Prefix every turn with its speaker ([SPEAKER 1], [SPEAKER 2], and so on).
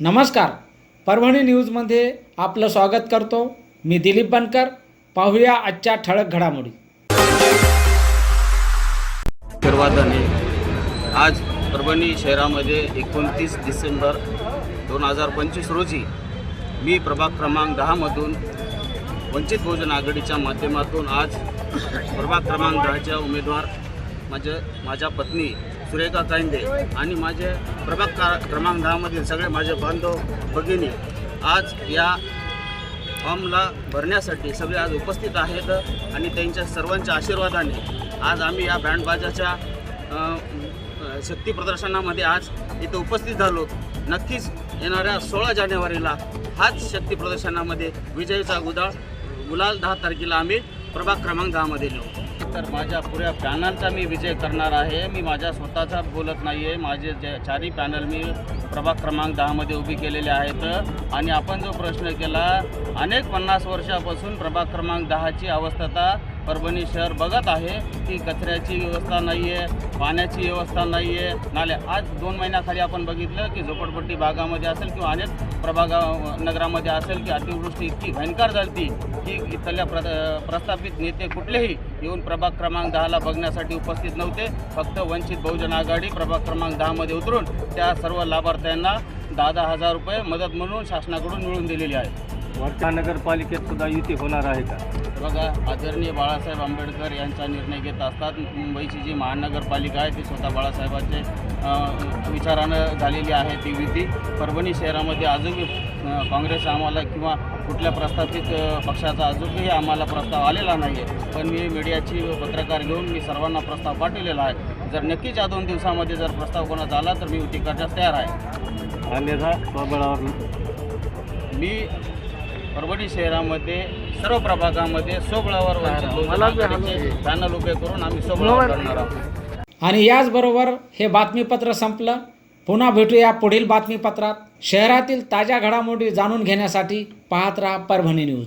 [SPEAKER 1] नमस्कार. परभणी न्यूजमध्ये आपलं स्वागत करतो. मी दिलीप बनकर. पाहूया आजच्या ठळक घडामोडी.
[SPEAKER 2] निर्वादाने आज परभणी शहरामध्ये एकोणतीस डिसेंबर दोन हजार पंचवीस रोजी मी प्रभाग क्रमांक दहामधून वंचित बहुजन आघाडीच्या माध्यमातून आज प्रभाग क्रमांक दहाच्या उमेदवार माझ्या माझ्या पत्नी सुरेखा कांदे आणि माझे प्रभाग का क्रमांक दहामधील सगळे माझे बांधव भगिनी आज या फॉर्मला भरण्यासाठी सगळे आज उपस्थित आहेत आणि त्यांच्या सर्वांच्या आशीर्वादाने आज आम्ही या बँडबाजाच्या शक्ती प्रदर्शनामध्ये आज इथे उपस्थित झालो. नक्कीच येणाऱ्या सोळा जानेवारीला हाच शक्ती प्रदर्शनामध्ये विजयीचा गुदाळ गुलाल दहा तारखेला आम्ही प्रभाग क्रमांक दहामध्ये नेऊ तर माझ्या पुऱ्या पॅनलचा मी विजय करणार आहे. मी माझ्या स्वतःचा बोलत नाही आहे माझे जे चारही पॅनल मी प्रभाग क्रमांक दहामध्ये उभी केलेले आहेत. आणि आपण जो प्रश्न केला अनेक पन्नास वर्षापासून प्रभाग क्रमांक दहाची अवस्था परभणी शहर बघत आहे की कचऱ्याची व्यवस्था नाही आहे पाण्याची व्यवस्था नाही आहे नाल्या आज दोन महिन्याखाली आपण बघितलं की झोपडपट्टी भागामध्ये असेल किंवा अनेक प्रभागा नगरामध्ये असेल की अतिवृष्टी इतकी भयंकर झाली की इथल्या प्र प्रस्थापित नेते कुठलेही येऊन प्रभाग क्रमांक दहाला बघण्यासाठी उपस्थित नव्हते. फक्त वंचित बहुजन आघाडी प्रभाग क्रमांक दहामध्ये उतरून त्या सर्व लाभार्थ्यांना दहा दहा हजार रुपये मदत म्हणून शासनाकडून मिळवून दिलेली आहे.
[SPEAKER 3] वर्धा नगरपालिकेत सुद्धा युती होणार आहे का?
[SPEAKER 2] बघा आदरणीय बाळासाहेब आंबेडकर यांचा निर्णय घेत असतात. मुंबईची जी महानगरपालिका आहे ती स्वतः बाळासाहेबांचे विचारानं झालेली आहे ती युती. परभणी शहरामध्ये अजूनही काँग्रेस आम्हाला किंवा कुठल्या प्रस्थापित पक्षाचा अजूनही आम्हाला प्रस्ताव आलेला नाही आहे पण मी मीडियाची पत्रकार घेऊन मी सर्वांना प्रस्ताव पाठवलेला आहे. जर नक्कीच या दोन दिवसामध्ये जर प्रस्ताव कोणाचा आला तर मी युती करण्यास तयार आहे.
[SPEAKER 3] अन्यथा स्वबळावर
[SPEAKER 2] मी परभणी शहरामध्ये सर्व प्रभागामध्ये सोबळावर वंचित करून आम्ही सोबळावर करणार आहोत.
[SPEAKER 1] आणि याचबरोबर हे बातमीपत्र संपलं. पुन्हा भेटूया पुढील बातमीपत्रात. शहरातील ताज्या घडामोडी जाणून घेण्यासाठी पाहत राहा परभणी न्यूज.